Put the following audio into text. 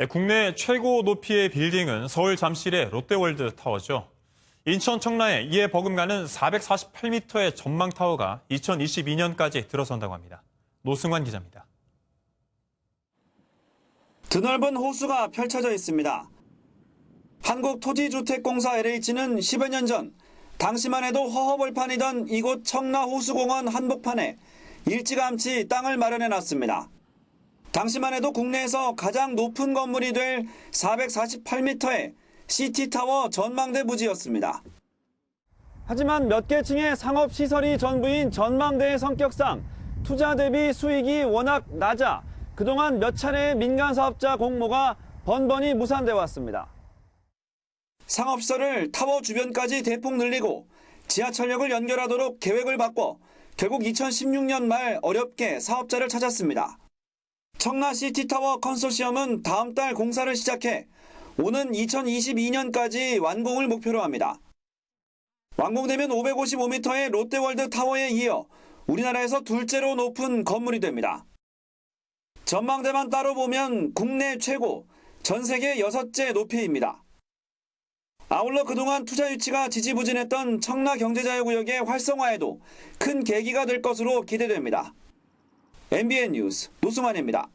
네, 국내 최고 높이의 빌딩은 서울 잠실의 롯데월드 타워죠. 인천 청라에 이에 버금가는 448m의 전망 타워가 2022년까지 들어선다고 합니다. 노승환 기자입니다. 드넓은 호수가 펼쳐져 있습니다. 한국토지주택공사 LH는 10여 년 전 당시만 해도 허허벌판이던 이곳 청라 호수공원 한복판에 일찌감치 땅을 마련해 놨습니다. 당시만 해도 국내에서 가장 높은 건물이 될 448m의 시티타워 전망대 부지였습니다. 하지만 몇 개 층의 상업시설이 전부인 전망대의 성격상 투자 대비 수익이 워낙 낮아 그동안 몇 차례의 민간 사업자 공모가 번번이 무산돼 왔습니다. 상업시설을 타워 주변까지 대폭 늘리고 지하철역을 연결하도록 계획을 바꿔 결국 2016년 말 어렵게 사업자를 찾았습니다. 청라시티타워 컨소시엄은 다음 달 공사를 시작해 오는 2022년까지 완공을 목표로 합니다. 완공되면 555m의 롯데월드 타워에 이어 우리나라에서 둘째로 높은 건물이 됩니다. 전망대만 따로 보면 국내 최고, 전 세계 여섯째 높이입니다. 아울러 그동안 투자 유치가 지지부진했던 청라 경제자유구역의 활성화에도 큰 계기가 될 것으로 기대됩니다. MBN 뉴스 노승환입니다.